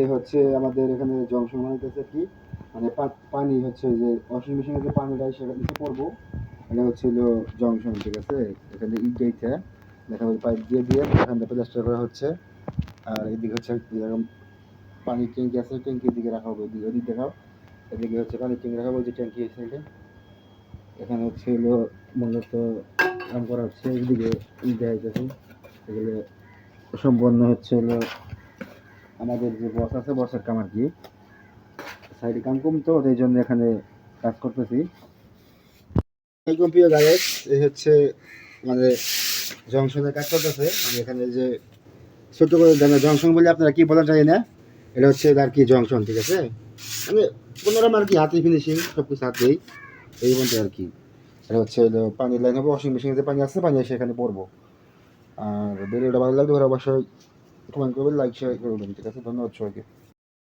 এ হচ্ছে আমাদের এখানে জংশন বানাইতেছে কি? মানে পানি হচ্ছে যে ওয়াশিং মেশিনে যে পানিটা, সেটা নিচে পড়ব। এটা হচ্ছে হলো জংশন, ঠিক আছে? এখানে ইট গাইতে দেখা যাবে পাইপ দিয়ে দিয়ে এখান থেকে প্লাস্টার করা হচ্ছে। আর এদিকে হচ্ছে এরকম পানির ট্যাঙ্কি আছে, ট্যাঙ্কির দিকে রাখা হবে। এদিকে, ওদিক দেখাও। এদিকে হচ্ছে পানির ট্যাঙ্কি রাখা হবে যে ট্যাঙ্কি সাইডে এখানে হচ্ছে হলো মূলত কাম করা হচ্ছে, এদিকে দেখা যাচ্ছে এগুলো সম্পন্ন হচ্ছে হলো আমাদের যে বস আছে বসের কাম আর কি। সাইডে কাম কম তো এই জন্য এখানে কাজ করতেছি। এই প্রিয় গায়েস এই হচ্ছে মানে জংশনের কাজ করতেছে। আমি এখানে যে ছোট করে দেন জংশন বলে, আপনারা কি বলেন জানি না। এটা হচ্ছে আর কি জংশন, ঠিক আছে? মানে কোনোরকম আর কি হাতে ফিনিশিং সব কিছু হাতেই। এই মধ্যে আর কি। এটা হচ্ছে পানির লাইন হবে ওয়াশিং মেশিনে পানি আছে, পানি এসে এখানে পড়ব। আর ভিডিওটা ভালো ওরা অবশ্যই কমেন্ট করবেন লাইক শেয়ার করবেন ঠিক আছে ধন্যবাদ সবাইকে